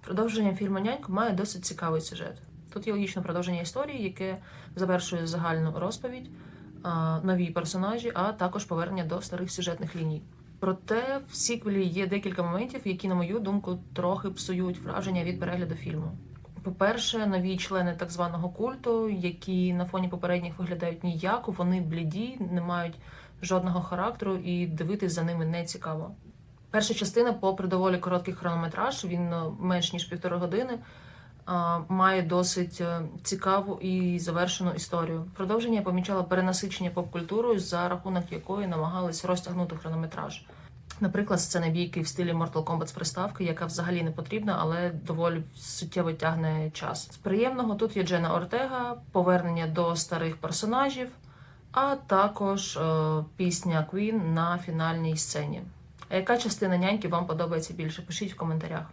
Продовження фільму Нянька має досить цікавий сюжет. Тут є логічне продовження історії, яке завершує загальну розповідь, нові персонажі, а також повернення до старих сюжетних ліній. Проте в сіквелі є декілька моментів, які, на мою думку, трохи псують враження від перегляду фільму. По-перше, нові члени так званого культу, які на фоні попередніх виглядають ніяко, вони бліді, не мають жодного характеру, і дивитись за ними не цікаво. Перша частина, попри доволі короткий хронометраж, він е, менш ніж півтори години, має досить е, цікаву і завершену історію. Продовження я помічала перенасичення поп-культурою, за рахунок якої намагались розтягнути хронометраж. Наприклад, сцена бійки в стилі Mortal Kombat з приставки, яка взагалі не потрібна, але доволі суттєво тягне час. З приємного тут є Джена Ортега, повернення до старих персонажів, а також е, пісня Queen на фінальній сцені. А яка частина няньки вам подобається більше? Пишіть в коментарях.